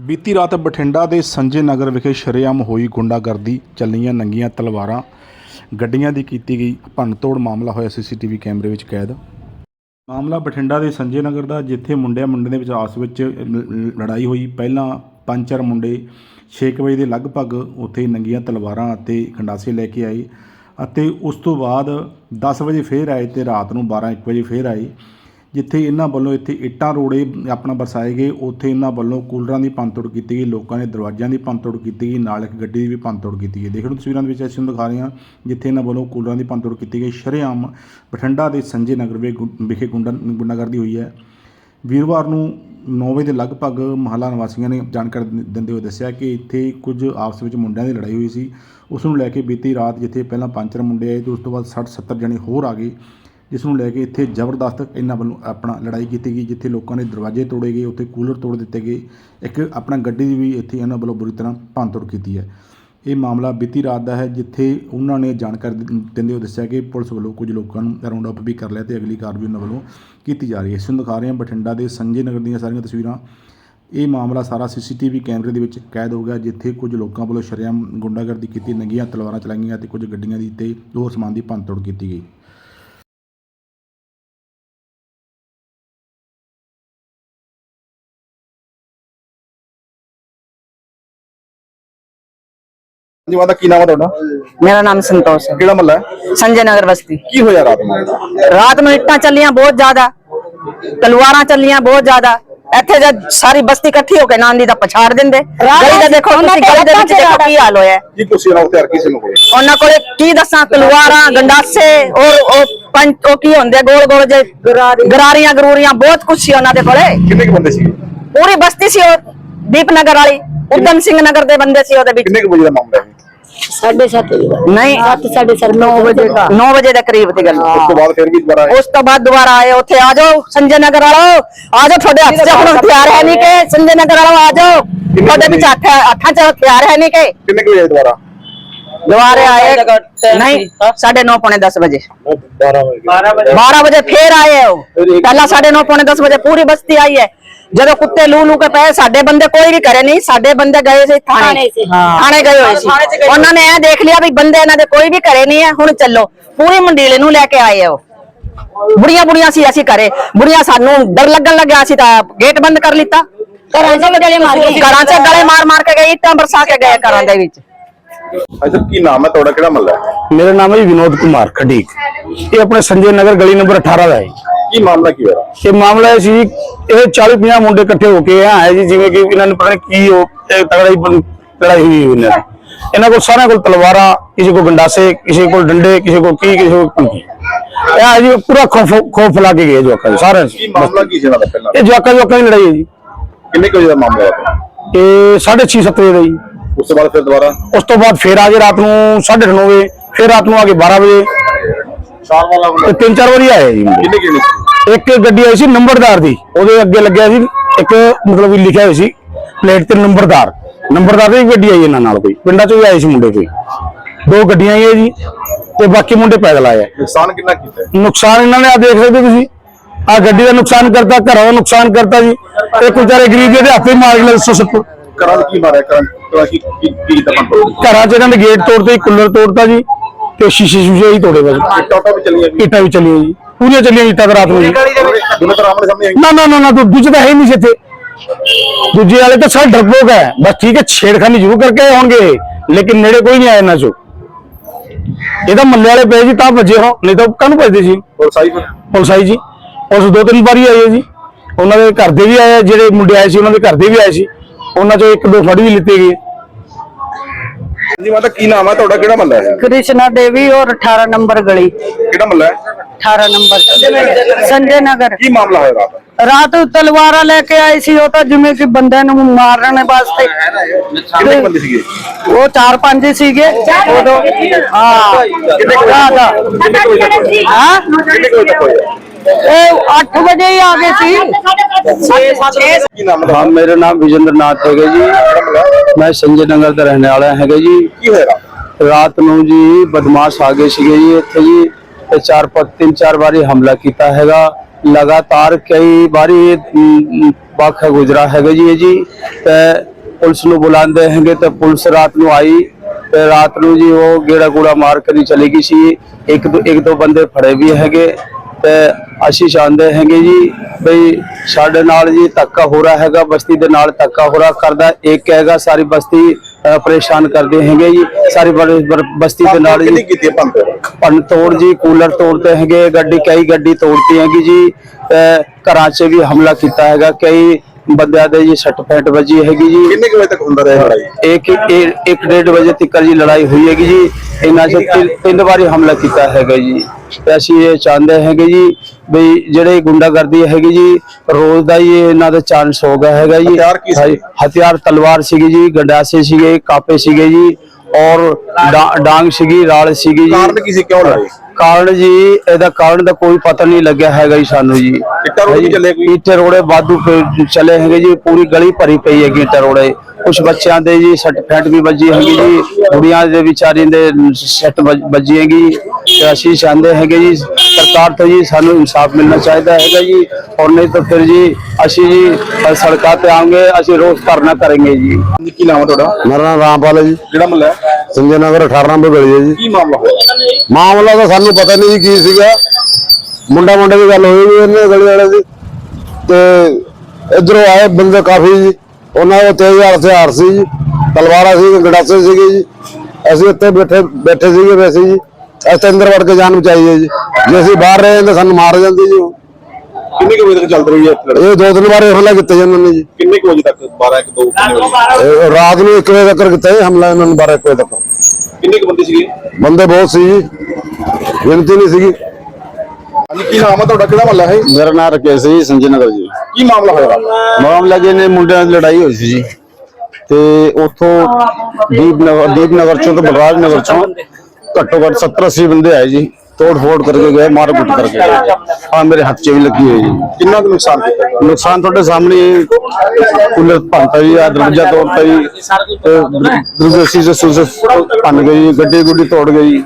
ਬੀਤੀ ਰਾਤ ਬਠਿੰਡਾ ਦੇ ਸੰਜੇ ਨਗਰ ਵਿਖੇ ਸ਼ਰੇਆਮ ਹੋਈ ਗੁੰਡਾਗਰਦੀ ਚੱਲੀਆਂ ਨੰਗੀਆਂ ਤਲਵਾਰਾਂ ਗੱਡੀਆਂ ਦੀ ਕੀਤੀ ਗਈ ਭੰਨਤੋੜ ਮਾਮਲਾ ਹੋਇਆ ਸੀਸੀਟੀਵੀ ਕੈਮਰੇ ਵਿੱਚ ਕੈਦ। ਮਾਮਲਾ ਬਠਿੰਡਾ ਦੇ ਸੰਜੇ ਨਗਰ ਦਾ, ਜਿੱਥੇ ਮੁੰਡਿਆਂ ਮੁੰਡੇ ਦੇ ਵਿੱਚ ਆਪਸ ਵਿੱਚ ਲ- ਲੜਾਈ ਹੋਈ। ਪਹਿਲਾਂ ਪੰਜ ਚਾਰ ਮੁੰਡੇ 6 ਵਜੇ ਦੇ ਲਗਭਗ ਉੱਥੇ ਨੰਗੀਆਂ ਤਲਵਾਰਾਂ ਅਤੇ ਖੰਡਾਸੇ ਲੈ ਕੇ ਆਏ ਅਤੇ ਉਸ ਤੋਂ ਬਾਅਦ 10 ਵਜੇ ਫੇਰ ਆਏ ਤੇ ਰਾਤ ਨੂੰ 12 1 ਵਜੇ ਫੇਰ ਆਏ। ਜਿੱਥੇ ਇਹਨਾਂ ਵੱਲੋਂ ਇੱਥੇ ਇੱਟਾਂ ਰੋੜੇ ਆਪਣਾ ਵਰਸਾਏ ਗਏ, ਉੱਥੇ ਇਹਨਾਂ ਵੱਲੋਂ ਕੂਲਰਾਂ ਦੀ ਪੰਤੋੜ ਕੀਤੀ ਗਈ, ਲੋਕਾਂ ਦੇ ਦਰਵਾਜ਼ਿਆਂ ਦੀ ਪੰਤੋੜ ਕੀਤੀ ਗਈ, ਨਾਲ ਇੱਕ ਗੱਡੀ ਦੀ ਵੀ ਪੰਤੋੜ ਕੀਤੀ ਗਈ। ਦੇਖ ਲਓ ਤਸਵੀਰਾਂ ਦੇ ਵਿੱਚ ਅਸੀਂ ਤੁਹਾਨੂੰ ਦਿਖਾ ਰਹੇ ਹਾਂ, ਜਿੱਥੇ ਇਹਨਾਂ ਵੱਲੋਂ ਕੂਲਰਾਂ ਦੀ ਪੰਤੋੜ ਕੀਤੀ ਗਈ। ਸ਼ਰੇਆਮ ਬਠਿੰਡਾ ਦੇ ਸੰਜੇ ਨਗਰ ਵੇ- ਵਿਖੇ ਗੁੰਡਾ ਗੁੰਡਾਗਰਦੀ ਹੋਈ ਹੈ। ਵੀਰਵਾਰ ਨੂੰ 9 ਵਜੇ ਦੇ ਲਗਭਗ ਮਹੱਲਾ ਨਿਵਾਸੀਆਂ ਨੇ ਜਾਣਕਾਰੀ ਦਿੰ- ਦਿੰਦੇ ਹੋਏ ਦੱਸਿਆ ਕਿ ਇੱਥੇ ਕੁਝ ਆਪਸ ਵਿੱਚ ਮੁੰਡਿਆਂ ਦੀ ਲੜਾਈ ਹੋਈ ਸੀ। ਉਸ ਨੂੰ ਲੈ ਕੇ ਬੀਤੀ ਰਾਤ ਜਿੱਥੇ ਪਹਿਲਾਂ ਪੰਜ ਚਾਰ ਮੁੰਡੇ ਆਏ ਤੇ ਉਸ ਤੋਂ ਬਾਅਦ 60 70 ਜਣੇ ਹੋਰ ਆ ਗਏ। ਜਿਸ ਨੂੰ ਲੈ ਕੇ ਇੱਥੇ ਜ਼ਬਰਦਸਤ ਇਹਨਾਂ ਵੱਲੋਂ ਆਪਣਾ ਲੜਾਈ ਕੀਤੀ ਗਈ, ਜਿੱਥੇ ਲੋਕਾਂ ਨੇ ਦਰਵਾਜ਼ੇ ਤੋੜੇ ਗਏ, ਉੱਥੇ ਕੂਲਰ ਤੋੜ ਦਿੱਤੇ ਗਏ। ਇੱਕ ਆਪਣਾ ਗੱਡੀ ਦੀ ਵੀ ਇੱਥੇ ਇਹਨਾਂ ਵੱਲੋਂ ਬੁਰੀ ਤਰ੍ਹਾਂ ਭੰਨਤੋੜ ਕੀਤੀ ਹੈ। ਇਹ ਮਾਮਲਾ ਬੀਤੀ ਰਾਤ ਦਾ ਹੈ, ਜਿੱਥੇ ਉਹਨਾਂ ਨੇ ਜਾਣਕਾਰੀ ਦਿੰਦੇ ਹੋਏ ਦੱਸਿਆ ਕਿ ਪੁਲਿਸ ਵੱਲੋਂ ਕੁਝ ਲੋਕਾਂ ਨੂੰ ਰਾਉਂਡ ਅਪ ਵੀ ਕਰ ਲਿਆ ਤੇ ਅਗਲੀ ਕਾਰਵਾਈ ਉਹਨਾਂ ਵੱਲੋਂ ਕੀਤੀ ਜਾ ਰਹੀ ਹੈ। ਇਸ ਨੂੰ ਦਿਖਾ ਰਹੇ ਹਾਂ, ਬਠਿੰਡਾ ਦੇ ਸੰਜੇ ਨਗਰ ਦੀਆਂ ਸਾਰੀਆਂ ਤਸਵੀਰਾਂ। ਇਹ ਮਾਮਲਾ ਸਾਰਾ ਸੀਸੀਟੀਵੀ ਕੈਮਰੇ ਦੇ ਵਿੱਚ ਕੈਦ ਹੋ ਗਿਆ, ਜਿੱਥੇ ਕੁਝ ਲੋਕਾਂ ਵੱਲੋਂ ਸ਼ਰੇਆਮ ਗੁੰਡਾਗਰਦੀ ਕੀਤੀ, ਨੰਗੀਆਂ ਤਲਵਾਰਾਂ ਚਲਾਈਆਂ ਤੇ ਕੁਝ ਗੱਡੀਆਂ ਦੀ ਤੇ ਹੋਰ ਸਮਾਨ ਦੀ ਭੰਨਤੋੜ ਕੀਤੀ ਗਈ। ਜੀ ਕੀ ਨਾਮ ਹੈ ਤੁਹਾਡਾ? ਮੇਰਾ ਨਾਮ ਸੰਤੋਸ਼ ਹੈ ਕਿਹੜਾ ਮਹੱਲਾ ਹੈ? ਸੰਜੇ ਨਗਰ ਬਸਤੀ। ਕੀ ਹੋਇਆ ਰਾਤ ਨੂੰ? ਰਾਤ ਨੂੰ ਇੱਟਾਂ ਚੱਲੀਆਂ ਬਹੁਤ ਜ਼ਿਆਦਾ। ਤਲਵਾਰਾਂ ਚੱਲੀਆਂ ਬਹੁਤ ਜ਼ਿਆਦਾ। ਇੱਥੇ ਜਦ ਸਾਰੀ ਬਸਤੀ ਇਕੱਠੀ ਹੋ ਕੇ ਨਾਂਦੀ ਦਾ ਪਛਾੜ ਦਿੰਦੇ। ਗਲੀ ਦਾ ਦੇਖੋ ਤੁਸੀਂ ਗਲੀ ਦੇ ਵਿੱਚ ਦੇਖੋ ਕੀ ਹਾਲ ਹੋਇਆ। ਕੀ ਤੁਸੀਂ ਨਾਲ ਹਥਿਆਰ ਕਿਸੇ ਨੂੰ ਕੋਲੇ ਉਹਨਾਂ ਕੋਲੇ ਕੀ ਦੱਸਾਂ ਤਲਵਾਰਾਂ ਗੰਡਾਸੇ ਔਰ ਉਹ ਪੰਜ ਉਹ ਕੀ ਹੁੰਦੇ ਗੋਲ ਗੋਲ ਜੇ ਗਰਾਰੀਆਂ। ਗਰੂਰੀਆਂ ਬਹੁਤ ਕੁਛ ਸੀ ਉਹਨਾਂ ਦੇ ਕੋਲੇ। ਕਿੰਨੇ ਕੁ ਬੰਦੇ ਸੀ ਪੂਰੀ ਬਸਤੀ ਸੀ ਉਹ ਦੀਪਨਗਰ ਵਾਲੀ ਉਦਮ ਸਿੰਘ ਨਗਰ ਦੇ ਬੰਦੇ ਸੀ ਉਹਦੇ ਵਿੱਚ। ਕਿੰਨੇ ਕੁ ਵਜੇ ਦਾ ਮਾਮਲਾ ਹੈ? ਸਾਢੇ ਸੱਤ ਨਹੀਂ। ਸੱਤ ਸਾਢੇ ਸੱਤ 9 ਵਜੇ ਦਾ 9 ਵਜੇ ਦੇ ਕਰੀਬ ਦੀ ਗੱਲ। ਉਸ ਤੋਂ ਬਾਅਦ ਫਿਰ ਵੀ ਦੁਬਾਰਾ ਆਏ। ਉਸ ਤੋਂ ਬਾਅਦ ਦੁਬਾਰਾ ਆਏ ਉੱਥੇ ਆ ਜਾਓ ਸੰਜੇ ਨਗਰ ਵਾਲੋ। ਆ ਜਾਓ ਤੁਹਾਡੇ ਹੱਥ 'ਚ ਹੁਣ ਹਥਿਆਰ ਹੈ ਨਹੀਂ ਕਿ। ਸੰਜੇ ਨਗਰ ਵਾਲੋ ਆ ਜਾਓ। ਤੁਹਾਡੇ ਵਿੱਚ ਹੱਥ ਹੱਥਾਂ 'ਚ ਹਥਿਆਰ ਹੈ ਨਹੀਂ ਕਿ। ਕਿੰਨੇ ਕੁ ਵਜੇ ਆਏ ਦੁਬਾਰਾ? ਦੁਬਾਰੇ ਆਏ। ਨਹੀਂ 9:30 ਪੌਣੇ 10 ਵਜੇ। 12 ਵਜੇ। ਫੇਰ ਆਏ ਉਹ। ਪਹਿਲਾਂ 9:30 ਪੌਣੇ 10 ਵਜੇ ਪੂਰੀ ਬਸਤੀ ਆਈ ਹੈ। ਜਦੋਂ ਕੁੱਤੇ ਲੂ ਲੂ ਕੇ ਪਏ ਸਾਡੇ ਬੰਦੇ ਕੋਈ ਵੀ ਕਰੇ ਨਹੀਂ। ਸਾਡੇ ਬੰਦੇ ਗਏ ਸੀ ਥਾਣੇ। ਥਾਣੇ ਗਏ ਹੋਏ ਸੀ। ਉਹਨਾਂ ਨੇ ਇਹ ਦੇਖ ਲਿਆ ਵੀ ਬੰਦੇ ਇਹਨਾਂ ਦੇ ਕੋਈ ਵੀ ਘਰੇ ਨਹੀਂ ਹੈ। ਹੁਣ ਚੱਲੋ। ਪੂਰੀ ਮੰਡੀਲੇ ਨੂੰ ਲੈ ਕੇ ਆਏ ਆ ਉਹ। ਬੁੜੀਆਂ ਬੁੜੀਆਂ ਸੀ ਅਸੀਂ ਘਰੇ। ਬੁੜੀਆਂ ਸਾਨੂੰ ਡਰ ਲੱਗਣ ਲੱਗਿਆ ਸੀ ਤਾਂ ਗੇਟ ਬੰਦ ਕਰ ਲਿੱਤਾ। ਘਰਾਂ 'ਚ ਗਲੇ ਮਾਰ ਕੇ ਘਰਾਂ 'ਚ ਗਲੇ ਮਾਰ ਮਾਰ ਕੇ ਗਏ ਇੱਟਾਂ ਬਰਸਾ ਕੇ ਗਏ ਘਰਾਂ ਦੇ ਵਿੱਚ। ਅੱਛਾ ਕੀ ਨਾਮ ਹੈ ਤੁਹਾਡਾ? ਕਿਹੜਾ ਮਹੱਲਾ ਹੈ? ਮੇਰਾ ਨਾਮ ਹੈ ਵਿਨੋਦ ਕੁਮਾਰ ਖਡੀਕ। ਇਹ ਆਪਣੇ ਸੰਜੇ ਨਗਰ ਗਲੀ ਨੰਬਰ 18 ਦਾ ਹੈ। ਕੀ ਮਾਮਲਾ ਕੀ ਹੋਇਆ? ਇਹ ਮਾਮਲਾ ਇਹ ਸੀ ਜੀ, ਇਹ 40 50 ਮੁੰਡੇ ਇਕੱਠੇ ਹੋ ਕੇ ਆਏ ਜੀ ਜਿਵੇਂ ਕਿ ਇਹਨਾਂ ਨੂੰ ਪਤਾ ਨਹੀਂ ਕੀ ਇਹ ਤਗੜਾ ਹੀ ਬਣ- ਲੜਾਈ ਹੋਈ ਹੋਈ ਇਹਨਾਂ ਦੀ। ਇਹਨਾਂ ਕੋਲ ਸਾਰਿਆਂ ਕੋਲ ਤਲਵਾਰਾਂ ਕਿਸੇ ਕੋਲ ਗੰਡਾਸੇ ਕਿਸੇ ਕੋਲ ਡੰਡੇ ਕਿਸੇ ਕੋਲ ਕੀ ਕਿਸੇ ਕੋਲ ਕੀ ਇਹ ਆ ਜੀ ਪੂਰਾ ਖੋਫ ਖੋਫ ਲਾ ਕੇ ਗਏ ਜਵਾਕਾਂ ਦੇ ਸਾਰਿਆਂ ਕੀ ਮਾਮਲਾ ਕੀ ਸੀ ਇਹਨਾਂ ਦਾ ਪਹਿਲਾਂ? ਇਹ ਜਵਾਕਾਂ ਜਵਾਕਾਂ ਦੀ ਲੜਾਈ ਹੈ ਜੀ। ਕਿੰਨੇ ਕੁ ਵਜੇ ਦਾ ਮਾਮਲਾ ਹੈ? ਇਹ 6:30 7 ਵਜੇ ਦਾ ਜੀ। ਉਸ ਤੋਂ ਬਾਅਦ ਫਿਰ ਦੁਬਾਰਾ? ਉਸ ਤੋਂ ਬਾਅਦ ਫੇਰ ਆ ਗਏ ਰਾਤ ਨੂੰ 9:30 ਵਜੇ ਰਾਤ ਨੂੰ ਆ ਕੇ 12 ਸਾਲ ਵਾਲਾ ਤੇ ਤਿੰਨ ਚਾਰ ਵਾਰੀ ਆਇਆ ਜੀ। ਇੱਕ ਗੱਡੀ ਆਈ ਸੀ ਨੰਬਰਦਾਰ ਦੀ ਉਹਦੇ ਅੱਗੇ ਲੱਗਿਆ ਸੀ ਇੱਕ ਮਤਲਬ ਵੀ ਲਿਖਿਆ ਹੋਇਆ ਸੀ ਪਲੇਟ ਤੇ ਨੰਬਰਦਾਰ। ਨੰਬਰਦਾਰ ਦੀ ਗੱਡੀ ਆਈ ਇਹਨਾਂ ਨਾਲ ਕੋਈ ਪਿੰਡਾਂ ਚੋਂ ਹੀ ਆਏ ਸੀ ਮੁੰਡੇ ਕੋਈ। ਦੋ ਗੱਡੀਆਂ ਆਈਆਂ ਜੀ ਤੇ ਬਾਕੀ ਮੁੰਡੇ ਪੈਦਲ ਆਏ ਨੁਕਸਾਨ ਕਿੰਨਾ ਕੀਤਾ? ਨੁਕਸਾਨ ਇਹਨਾਂ ਨੇ ਆ ਦੇਖ ਸਕਦੇ ਤੁਸੀਂ। ਆ ਗੱਡੀ ਦਾ ਨੁਕਸਾਨ ਕਰਤਾ ਘਰਾਂ ਦਾ ਨੁਕਸਾਨ ਕਰਤਾ ਜੀ। ਇਹ ਕੋਈ ਵਿਚਾਰੇ ਗਰੀਬ ਦੇ ਹੱਥੇ ਮਾਰ ਗਏ 170 ਕਰਾਂ ਘਰਾਂ ਚ ਇਹਨਾਂ ਦੇ ਗੇਟ ਤੋੜਤੇ ਜੀ, ਕੂਲਰ ਤੋੜਤਾ ਜੀ ਤੇ ਸ਼ੀਸ਼ੇ ਸ਼ੂਸ਼ੇ ਹੀ ਤੋੜੇ ਬਸ। ਇੱਟਾਂ ਵੀ ਚੱਲੀਆਂ ਜੀ? ਪੂਰੀਆਂ ਚੱਲੀਆਂ ਇੱਟਾਂ ਤਾਂ ਰਾਤ ਜੀ। ਨਾ ਨਾ ਨਾ ਨਾ ਦੂ- ਦੂਜੇ ਹੈ ਨਹੀਂ ਇੱਥੇ। ਦੂਜੇ ਵਾਲੇ ਤਾਂ ਸਾਰੇ ਡਰਪੋਕ ਹੈ। ਬਸ ਠੀਕ ਹੈ ਛੇੜਖਾਨੀ ਜ਼ਰੂਰ ਕਰਕੇ ਆਏ ਹੋਣਗੇ ਇਹ, ਲੇਕਿਨ ਨੇੜੇ ਕੋਈ ਨਹੀਂ ਆਇਆ ਇਹਨਾਂ ਚੋਂ। ਇਹਦਾ ਮੱਲੇ ਵਾਲੇ ਪਏ ਜੀ ਤਾਂ ਭੱਜੇ ਹੋ ਨਹੀਂ ਤਾਂ ਕਾਹਨੂੰ ਭੱਜਦੇ ਸੀ। ਪੁਲਸਾਈ ਸਾਈ ਜੀ। ਉਸ ਦੋ ਤਿੰਨ ਵਾਰੀ ਆਈ ਹੈ ਜੀ। ਉਹਨਾਂ ਦੇ ਘਰ ਦੇ ਵੀ ਆਏ ਜਿਹੜੇ ਮੁੰਡੇ ਆਏ ਸੀ ਉਹਨਾਂ ਦੇ ਘਰ ਦੇ ਵੀ ਆਏ ਸੀ। ਉਹਨਾਂ ਚੋਂ ਇੱਕ ਦੋ ਫੜ ਵੀ ਲਿੱਤੇ ਜੀ ਮਾਤਾ ਕੀ ਨਾਮ ਹੈ ਤੁਹਾਡਾ? ਕਿਹੜਾ ਮੱਲਾ ਹੈ? ਕ੍ਰਿਸ਼ਨਾ ਦੇਵੀ ਔਰ 18 ਨੰਬਰ ਗਲੀ। ਕਿਹੜਾ ਮੱਲਾ ਹੈ? 18 ਨੰਬਰ। ਸੰਜੇ ਨਗਰ। ਕੀ ਮਾਮਲਾ ਹੋਇਆ ਰਾਤ? ਰਾਤ ਤਲਵਾਰਾਂ ਲੈ ਕੇ ਆਈ ਸੀ ਉਹ ਤਾਂ ਜਿਵੇਂ ਕਿ ਬੰਦੇ ਨੂੰ ਮਾਰਨ ਵਾਸਤੇ। ਸੀਗੇ? ਉਹ 4-5 ਸੀਗੇ। ਉਦੋਂ ਹਾਂ। ਕਿੰਨੇ ਕੋਲ ਹਾਂ ਕਿੰਨੇ ਕੋਲ ਤੱਕ ਹੋਇਆ? ਇਹ 8 ਵਜੇ ਹੀ ਆ ਗਏ ਸੀ। ਕੀ ਨਾਮ ਹੈ ਹਾਂ ਮੇਰਾ ਨਾਮ ਵਿਜੇਂਦਰ ਨਾਥ ਹੈਗਾ ਜੀ। ਮੈਂ ਸੰਜੇ ਨਗਰ ਦਾ ਰਹਿਣ ਵਾਲਾ ਹੈਗਾ ਜੀ। ਕੀ ਹੋਇਆ? ਰਾਤ? ਨੂੰ ਜੀ ਬਦਮਾਸ਼ ਆ ਗਏ ਸੀਗੇ ਜੀ ਇੱਥੇ ਜੀ ਤੇ ਚਾਰ ਪੰਜ ਤਿੰਨ ਚਾਰ ਵਾਰੀ ਹਮਲਾ ਕੀਤਾ ਹੈਗਾ। ਲਗਾਤਾਰ ਕਈ ਵਾਰੀ ਵਾਕਾ ਗੁਜ਼ਰਾ ਹੈਗਾ ਜੀ ਇਹ ਜੀ। ਤੇ ਪੁਲਿਸ ਨੂੰ ਬੁਲਾਉਂਦੇ ਹੈਗੇ ਤੇ ਪੁਲਿਸ ਰਾਤ ਨੂੰ ਆਈ ਤੇ ਰਾਤ ਨੂੰ ਜੀ ਉਹ ਗੇੜਾ ਗੂੜਾ ਮਾਰ ਕੇ ਚਲੀ ਗਈ ਸੀ। ਇੱਕ ਦੋ ਇੱਕ ਦੋ ਬੰਦੇ ਫੜੇ ਵੀ ਹੈਗੇ। ਤੇ ਅਸੀਂ ਚਾਹੁੰਦੇ ਹੈਗੇ ਜੀ ਬਈ ਸਾਡੇ ਨਾਲ ਜੀ ਧੱਕਾ ਹੋ ਰਿਹਾ ਹੈਗਾ ਬਸਤੀ ਦੇ ਨਾਲ ਧੱਕਾ ਹੋ ਰਿਹਾ ਕਰਦਾ ਇੱਕ ਹੈਗਾ ਸਾਰੀ ਬਸਤੀ ਪਰੇਸ਼ਾਨ ਕਰਦੇ ਹੈਗੇ ਜੀ ਸਾਰੀ ਬਸਤੀ ਦੇ ਨਾਲ ਜੀ। ਕੀਤੀ ਭੰਨ ਤੋੜ? ਜੀ ਕੂਲਰ ਤੋੜਦੇ ਹੈਗੇ ਗੱਡੀ ਕਈ ਗੱਡੀ ਤੋੜਤੀ ਹੈਗੀ ਜੀ ਘਰਾਂ 'ਚ ਵੀ ਹਮਲਾ ਕੀਤਾ ਹੈਗਾ ਕਈ ਬੰਦਿਆਂ ਦੇ ਜੀ ਸੱਟ ਵੱਜੀ ਹੈਗੀ ਜੀ। ਕਿੰਨੇ ਕੁ ਵਜੇ ਤੱਕ ਹੁੰਦਾ ਰਿਹਾ ਲੜਾਈ? ਇੱਕ ਇੱਕ ਇੱਕ ਡੇਢ ਵਜੇ ਤੱਕ ਜੀ ਲੜਾਈ ਹੋਈ ਹੈਗੀ ਜੀ। ਇਹਨਾਂ 'ਚ ਤਿੰਨ- ਤਿੰਨ ਵਾਰੀ ਹਮਲਾ ਕੀਤਾ ਹੈਗਾ ਜੀ। ਤੇ ਅਸੀਂ ਇਹ ਚਾਹੁੰਦੇ ਹੈਗੇ ਜੀ ਵੀ ਜਿਹੜੇ ਗੁੰਡਾਗਰਦੀ ਹੈਗੀ ਜੀ ਰੋਜ਼ ਦਾ ਹੀ ਇਹ ਇਹਨਾਂ ਦਾ ਚਾਂਸ ਹੋ ਗਿਆ ਹੈਗਾ ਜੀ। ਹਥਿਆਰ ਕੀ ਸੀ? ਹਾਂਜੀ, ਹਥਿਆਰ ਤਲਵਾਰ ਸੀਗੀ ਜੀ ਗੰਡਾਸੇ ਸੀਗੇ ਕਾਪੇ ਸੀਗੇ ਜੀ ਔਰ ਡਾਂ- ਡਾਂਗ ਸੀਗੀ ਰਾਲ ਸੀਗੀ ਜੀ। ਕਾਰਨ ਕੀ ਸੀ? ਕਿਉਂ ਲੜਾਈ ਕਾਰਨ ਜੀ ਇਹਦਾ ਕਾਰਨ ਦਾ ਕੋਈ ਪਤਾ ਨਹੀਂ ਲੱਗਿਆ ਹੈਗਾ ਜੀ ਸਾਨੂੰ ਜੀ ਇੱਟਾਂ ਰੋੜੇ ਚੱਲੇ ਕੋਈ? ਇੱਟੇ ਰੋੜੇ ਵਾਧੂ ਪਏ- ਚੱਲੇ ਹੈਗੇ ਜੀ ਪੂਰੀ ਗਲੀ ਭਰੀ ਪਈ ਹੈਗੀ ਇੱਟਾਂ ਰੋੜੇ ਕੁਝ ਬੱਚਿਆਂ ਦੇ ਜੀ ਸੱਟ ਫੈਂਟ ਵੀ ਵੱਜੀ ਹੈਗੀ ਜੀ ਕੁੜੀਆਂ ਦੇ ਵਿਚਾਰੀ ਦੇ ਸੱਟ ਵੱਜ- ਹੈਗੀ ਤੇ ਅਸੀਂ ਚਾਹੁੰਦੇ ਹੈਗੇ ਜੀ ਸਰਕਾਰ ਤੋਂ ਜੀ ਸਾਨੂੰ ਇਨਸਾਫ ਮਿਲਣਾ ਚਾਹੀਦਾ ਹੈਗਾ ਜੀ। ਔਰ ਨਹੀਂ ਤਾਂ ਫਿਰ ਜੀ ਅਸੀਂ ਜੀ ਸੜਕਾਂ ਤੇ ਆਵਾਂਗੇ ਅਸੀਂ ਰੋਜ਼ ਧਰਨਾ ਕਰਾਂਗੇ ਜੀ। ਕੀ ਨਾਮ ਤੁਹਾਡਾ? ਮੇਰਾ ਨਾਮ ਰਾਮਪਾਲ ਹੈ ਜੀ। ਕਿਹੜਾ ਮੱਲਾ ਹੈ? ਸੰਜੇ ਨਗਰ 18 ਨੰਬਰ ਗਲੀ ਹੈ ਜੀ। ਕੀ ਮਾਮਲਾ ਹੋਇਆ? ਮਾਮਲਾ ਤਾਂ ਸਾਨੂੰ ਪਤਾ ਨਹੀਂ ਜੀ ਕੀ ਸੀਗਾ। ਮੁੰਡਾ ਮੁੰਡੇ ਦੀ ਗੱਲ ਹੋਈ ਵੀ ਇਹਨੇ ਗਲੀ ਵਾਲੇ ਦੀ। ਤੇ ਇਧਰੋਂ ਆਏ ਬੰਦੇ ਕਾਫੀ ਜੀ। ਉਹਨਾਂ ਦੇ ਤੇਜ਼ ਹਥਿਆਰ ਸੀ ਜੀ ਤਲਵਾਰਾਂ ਸੀ ਗੜਾਸੇ ਸੀਗੇ ਜੀ। ਅਸੀਂ ਇੱਥੇ ਬੈਠੇ ਬੈਠੇ ਸੀਗੇ ਵੈਸੇ ਜੀ ਇੱਥੇ ਅੰਦਰ ਵੜ ਕੇ ਜਾਨ ਬਚਾਈ ਹੈ ਜੀ। ਜੇ ਅਸੀਂ ਬਾਹਰ ਰਹੇ ਤਾਂ ਸਾਨੂੰ ਮਾਰ ਜਾਂਦੇ ਜੀ ਉਹ। ਕਿੰਨੇ ਕੁ ਵਜੇ ਤੱਕ ਚੱਲ ਰਹੀ ਹੈ ਇੱਥੇ ਲੜਾਈ? ਇਹ ਦੋ ਤਿੰਨ ਵਾਰ ਹਮਲਾ ਕੀਤਾ ਜੀ ਇਹਨਾਂ ਨੇ ਜੀ। ਕਿੰਨੇ ਕੁ ਵਜੇ ਤੱਕ? 12 1 2 ਕਿੰਨੇ ਵਜੇ? ਇਹ ਰਾਤ ਨੂੰ 1 ਵਜੇ ਤੱਕ ਕੀਤਾ ਜੀ ਹਮਲਾ ਇਹਨਾਂ ਨੇ 12 1 ਵਜੇ ਤੱਕ। ਕਿੰਨੇ ਕੁ ਬੰਦੇ ਸੀਗੇ? ਬੰਦੇ ਬਹੁਤ ਸੀ ਜੀ। ਗਿਣਤੀ ਨਹੀਂ ਸੀਗੀ। ਹਾਂਜੀ ਕੀ ਨਾਮ ਹੈ ਤੁਹਾਡਾ? ਕਿਹੜਾ ਮੱਲਾ ਹੈ? ਮੇਰਾ ਨਾਮ ਰਕੇਸ਼ ਜੀ ਸੰਜੇ ਨਗਰ ਜੀ। ਕੀ ਮਾਮਲਾ ਹੋਇਆ? ਮਾਮਲਾ ਜੀ ਨੇ ਮੁੰਡਿਆਂ ਦੀ ਲੜਾਈ ਹੋਈ ਸੀ ਜੀ। ਤੇ ਉੱਥੋਂ ਦੀਪ ਨਗਰ ਦੀਪ ਨਗਰ ਚੋਂ ਤੇ ਬਲਰਾਜ ਨਗਰ ਚੋਂ ਘੱਟੋ ਘੱਟ 70 80 ਬੰਦੇ ਆਏ ਜੀ। ਤੋੜ ਫੋੜ ਕਰਕੇ ਗਏ ਮਾਰ ਕੁੱਟ ਕਰਕੇ ਗਏ। ਆ ਮੇਰੇ ਹੱਥ 'ਚ ਵੀ ਲੱਗੀ ਹੋਈ ਜੀ। ਕਿੰਨਾ ਕੁ ਨੁਕਸਾਨ ਕੀਤਾ? ਨੁਕਸਾਨ ਤੁਹਾਡੇ ਸਾਹਮਣੇ ਕੂਲਰ ਭੰਤਾ ਜੀ ਆ ਦਰਵਾਜ਼ਾ ਤੋੜਤਾ ਜੀ। ਤੇ ਦੂਜੇ ਸੀਸੇ ਸੂਸੇ ਭੰਨ ਗਈ ਗੱਡੀ ਗੁੱਡੀ ਤੋੜ ਗਈ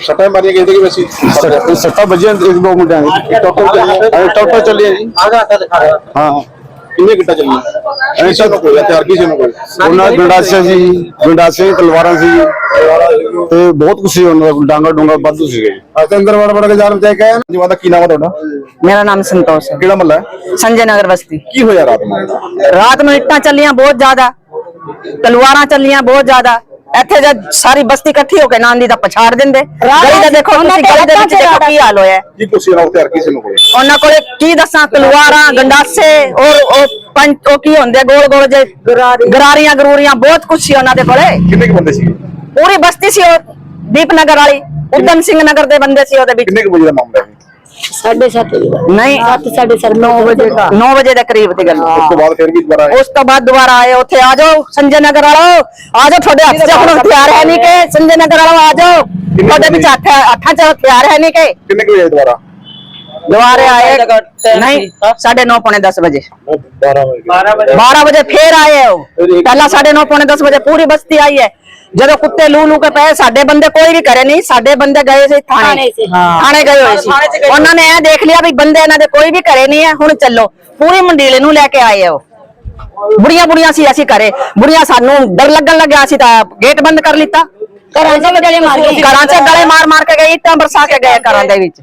ਸੱਟਾਂ ਮਾਰੀਆਂ ਗਏ ਤੇ ਕਿ ਵੈਸੀ ਸੱਟਾਂ ਸੱਟਾਂ ਵੱਜੀਆਂ ਇੱਕ ਦੋ ਮੁੰਡਿਆਂ ਦੇ ਟੋਟਲ ਚੱਲੀਆਂ ਜੀ ਹਾਂ ਕਿੰਨੇ ਗਿੱਟਾ ਚੱਲੀਆਂ ਐਸਾ ਨੂੰ ਕੋਈ ਹਥਿਆਰ ਕਿਸੇ ਨੂੰ ਕੋਈ ਉਹਨਾਂ ਗੰਡਾਸੇ ਸੀ ਗੰਡਾਸੇ ਤਲਵਾਰਾਂ ਸੀ ਤੇ ਬਹੁਤ ਕੁਛ ਸੀ ਉਹਨਾਂ ਦਾ ਡਾਂਗਾ ਡੂੰਗਾ ਵਾਧੂ ਸੀਗੇ ਅਸੀਂ ਅੰਦਰ ਵੜ ਵੜ ਕੇ ਜਾਨ ਬਚਾਏ ਗਏ ਜੀ ਮਾਤਾ ਕੀ ਨਾਮ ਹੈ ਤੁਹਾਡਾ ਮੇਰਾ ਨਾਮ ਸੰਤੋਸ਼ ਹੈ ਕਿਹੜਾ ਮੱਲਾ ਹੈ ਸੰਜੇ ਨਗਰ ਬਸਤੀ ਕੀ ਹੋਇਆ ਰਾਤ ਨੂੰ ਰਾਤ ਨੂੰ ਇੱਟਾਂ ਚੱਲੀਆਂ ਬਹੁਤ ਜ਼ਿਆਦਾ ਤਲਵਾਰਾਂ ਚੱਲੀਆਂ ਬਹੁਤ ਜ਼ਿਆਦਾ ਇੱਥੇ ਜਦ ਸਾਰੀ ਬਸਤੀ ਇਕੱਠੀ ਹੋ ਕੇ ਨਾਂਦੀ ਦਾ ਪਛਾੜ ਦਿੰਦੇ। ਗਲੀ ਦਾ ਦੇਖੋ ਤੁਸੀਂ ਗਲੀ ਦੇ ਵਿੱਚ ਦੇਖੋ ਕੀ ਹਾਲ ਹੋਇਆ। ਕੀ ਕੁਛ ਨਾਲ ਹਥਿਆਰ ਕਿਸੇ ਨੂੰ ਕੋਈ ਉਹਨਾਂ ਕੋਲੇ ਕੀ ਦੱਸਾਂ ਤਲਵਾਰਾਂ ਗੰਡਾਸੇ ਔਰ ਉਹ ਪੰਜ ਉਹ ਕੀ ਹੁੰਦੇ ਗੋਲ ਗੋਲ ਜੇ ਗਰਾਰੀਆਂ। ਗਰੂਰੀਆਂ ਬਹੁਤ ਕੁਛ ਸੀ ਉਹਨਾਂ ਦੇ ਕੋਲੇ। ਕਿੰਨੇ ਕੁ ਬੰਦੇ ਸੀਗੇ ਪੂਰੀ ਬਸਤੀ ਸੀ ਉਹ ਦੀਪਨਗਰ ਵਾਲੀ ਉਦਮ ਸਿੰਘ ਨਗਰ ਦੇ ਬੰਦੇ ਸੀ ਉਹਦੇ ਵਿੱਚ। ਕਿੰਨੇ ਕੁ ਵਜੇ ਦਾ ਮਾਮਲਾ ਹੈ? 7:30 ਵਜੇ ਨਹੀਂ। 7:30 9 ਵਜੇ ਦਾ 9 ਵਜੇ ਦੇ ਕਰੀਬ ਦੀ ਗੱਲ ਉਸ ਤੋਂ ਬਾਅਦ ਫਿਰ ਵੀ ਦੁਬਾਰਾ ਉਸ ਤੋਂ ਬਾਅਦ ਦੁਬਾਰਾ ਆਏ ਉੱਥੇ ਆ ਜਾਓ ਸੰਜੇ ਨਗਰ ਵਾਲੋ। ਆ ਜਾਓ ਤੁਹਾਡੇ ਹੱਥ 'ਚ ਆਪਣਾ ਹਥਿਆਰ ਹੈ ਨਹੀਂ ਕਿ। ਸੰਜੇ ਨਗਰ ਵਾਲੋ ਆ ਜਾਓ। ਤੁਹਾਡੇ ਵਿੱਚ ਹੱਥ ਹੱਥਾਂ 'ਚ ਹਥਿਆਰ ਹੈ ਨਹੀਂ ਕਿ। ਕਿੰਨੇ ਕੁ ਵਜੇ ਦੁਬਾਰਾ? ਦੁਬਾਰੇ ਆਏ। ਨਹੀਂ ਸਾਢੇ ਨੌ ਪੌਣੇ 10 ਵਜੇ। 12 ਵਜੇ। ਫੇਰ ਆਏ ਉਹ। ਪਹਿਲਾਂ ਸਾਢੇ ਨੌ ਪੌਣੇ 10 ਵਜੇ ਪੂਰੀ ਬਸਤੀ ਆਈ ਹੈ। ਜਦੋਂ ਕੁੱਤੇ ਲੂ ਲੂ ਕੇ ਪਏ ਸਾਡੇ ਬੰਦੇ ਕੋਈ ਵੀ ਕਰੇ ਨਹੀਂ ਸਾਡੇ ਬੰਦੇ ਗਏ ਸੀ ਥਾਣੇ। ਥਾਣੇ ਗਏ ਹੋਏ ਸੀ। ਉਹਨਾਂ ਨੇ ਇਹ ਦੇਖ ਲਿਆ ਵੀ ਬੰਦੇ ਇਹਨਾਂ ਦੇ ਕੋਈ ਵੀ ਘਰੇ ਨਹੀਂ ਹੈ ਹੁਣ ਚੱਲੋ। ਪੂਰੀ ਮੰਡੀਲੇ ਨੂੰ ਲੈ ਕੇ ਆਏ ਆ ਉਹ। ਬੁੜੀਆਂ ਬੁੜੀਆਂ ਸੀ ਅਸੀਂ ਘਰੇ। ਬੁੜੀਆਂ ਸਾਨੂੰ ਡਰ ਲੱਗਣ ਲੱਗਿਆ ਸੀ ਤਾਂ ਗੇਟ ਬੰਦ ਕਰ ਲਿੱਤਾ। ਘਰਾਂ 'ਚ ਗਲੇ ਮਾਰ ਕੇ ਘਰਾਂ 'ਚ ਗਲੇ ਮਾਰ ਮਾਰ ਕੇ ਗਏ ਇੱਟਾਂ ਬਰਸਾ ਕੇ ਗਏ ਘਰਾਂ ਦੇ ਵਿੱਚ।